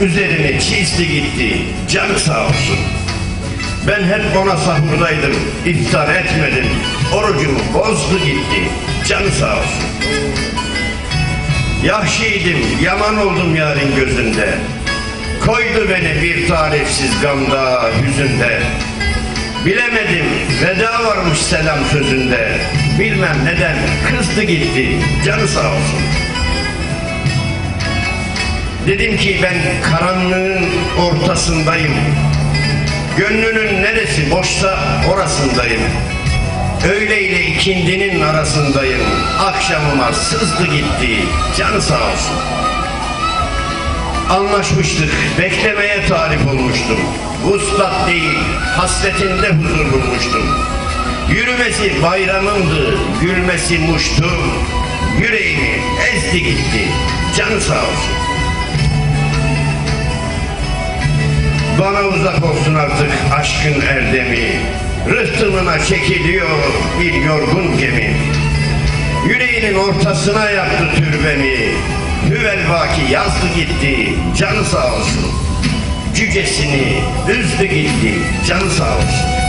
Üzerini çizdi gitti. Canı sağ olsun. Ben hep ona sahurdaydım. iftar etmedim. Orucumu bozdu gitti. Canı sağ olsun. Yahşiydim, yaman oldum yarın gözünde. Koydu beni bir tarifsiz gamda, hüzünde. Bilemedim, veda varmış selam sözünde. Bilmem neden kızdı gitti, canı sağ olsun. Dedim ki ben karanlığın ortasındayım. Gönlünün neresi boşsa orasındayım. Öğle ile ikindinin arasındayım. Akşamıma sızdı gitti. Canı sağ olsun. Anlaşmıştık. Beklemeye talip olmuştum. Vuslat değil, hasretinde huzur bulmuştum. Yürümesi bayramımdı, gülmesi muştum. Yüreğimi ezdi gitti. Canı sağ olsun. Bana uzak olsun artık aşkın erdemi. Rıhtımına çekiliyor bir yorgun gemi. Yüreğinin ortasına yaptı türbemi. Hüvel vaki yazdı gitti, canı sağ olsun. Cücesini üzdü gitti, canı sağ olsun.